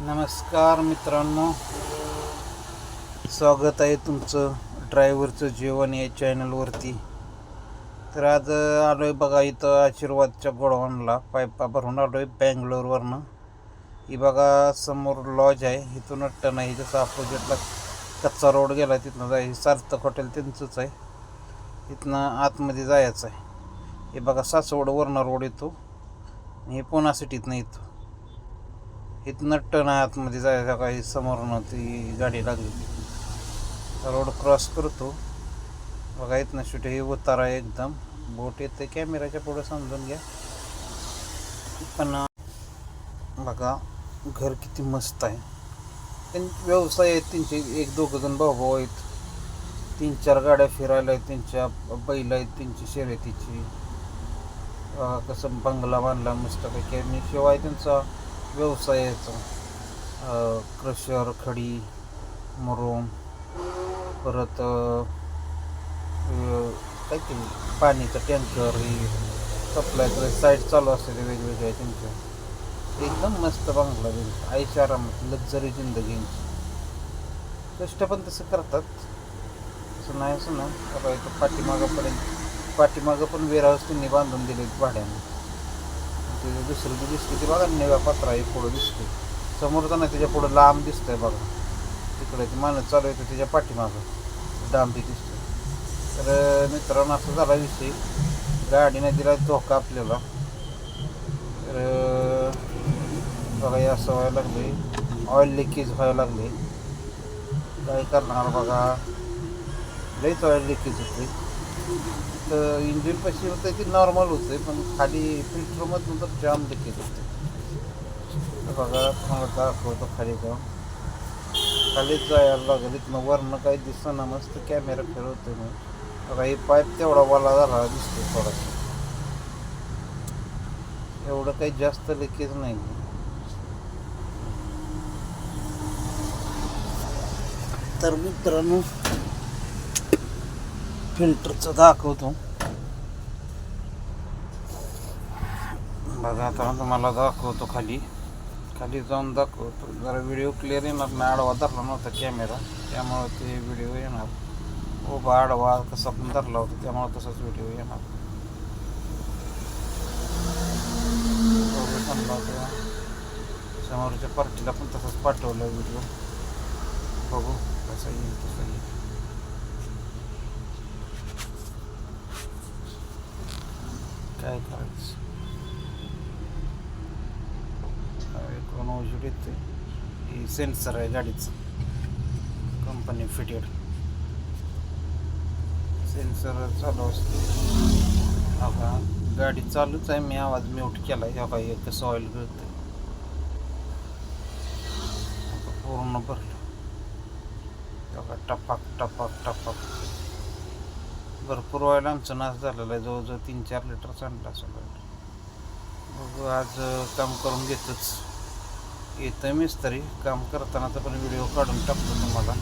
नमस्कार मित्रांनो. स्वागत आहे तुमचं ड्रायव्हरचं जेवण या चॅनलवरती. तर आज आलो आहे बघा इथं आशीर्वादच्या गोडाऊनला. पायपा भरून आलो आहे बँगलोरवरनं. ही बघा समोर लॉज आहे. इथून टन आहे. जसं अपोजिटला कच्चा रोड गेला तिथनं जाय सार्थक हॉटेल त्यांचंच आहे. इथनं आतमध्ये जायचं आहे. हे बघा सासवड सासवडवरनं रोड येतो. हे पुणा सिटीतनं येतो. इथनं टन आतमध्ये जायचा काही समोरनं ती गाडी लागली. रोड क्रॉस करतो. बघा इथनं शूट हे उतारा आहे एकदम. बोट येते कॅमेऱ्याच्या पुढं समजून घ्या. पण बघा घर किती मस्त आहे. त्यां व्यवसाय आहेत त्यांचे. एक दोघं जण भाऊ भाऊ आहेत. तीन चार गाड्या फिरायला आहेत त्यांच्या. बैल आहेत त्यांची शर्यतीची कसं बंगला बांधला मस्तपैकी आणि शिवाय त्यांचा व्यवसाय याचा क्रशर खडी मुरुम परत काय ते पाणीचं टँकर ही सप्लायचं साईड चालू असते ते वेगवेगळ्या त्यांच्या एकदम मस्त बांगला त्यांचा. आईच्या आरामात लक्झरी जिंदगींची कष्ट पण तसं करतात. असं नाही असं ना पाठीमागापर्यंत पाठीमागं पण वेअरहाऊस त्यांनी बांधून दिले भाड्याने. ते दुसरं बी दिसते ते बघा निव्या पत्रा आहे पुढं दिसते समोरचा नाही त्याच्या पुढं लांब दिसतंय बघा. तिकडे ते माणूस चालू येतं त्याच्या पाठीमागं डांबी दिसते तर मित्रांनो असं झाला विषय. गाडीने दिला धोका आपल्याला. तर बघा असं व्हायला लागले ऑइल लिकेज व्हायला लागले काय करणार बघा? लईच ऑइल लिकेज होते तर इंजिन पशी होतं ती नॉर्मल होते पण खाली फिल्टरमधून तर जाम लिकेज होते. बघा तुम्हाला दाखवतो खाली जाऊन. खालीच जायला लागेल इथनं वरनं काही दिसना मस्त कॅमेरा फिरवतो मी बघा हे पाईप तेवढा वाला झाला दिसतो थोडासा एवढं काही जास्त लिकेज नाही. तर मित्रांनो फिल्टरचं दाखवतो. बघा आता तुम्हाला दाखवतो खाली. खाली जाऊन दाखवतो. जरा व्हिडिओ क्लिअर येणार नाही आडवा धरला नव्हता कॅमेरा. त्यामुळे ते व्हिडिओ येणार. उभा आडवा कसा पण धरला होता त्यामुळे तसाच व्हिडिओ येणार. समोरच्या पार्टीला पण तसंच पाठवलं व्हिडिओ. बघू कसा येईल तसा येईल. काय करायचं काय कोण औषध येते ही सेन्सर आहे गाडीचं. कंपनी सेन्सर चालू असते. हा का गाडी चालूच आहे. मी आवाज म्यूट केला ह्या काही कसं ऑइल गळत आता पूर्ण भरलं. तेव्हा टपाक टपाक टपाक. भरपूर ऑइल आमचं नाश झालेलं आहे. जवळजवळ तीन चार लिटर चांगला असं मग आज काम करून घेतच. येतं मिस्त्री काम करताना तर पण व्हिडिओ काढून टाकतो तुम्हाला.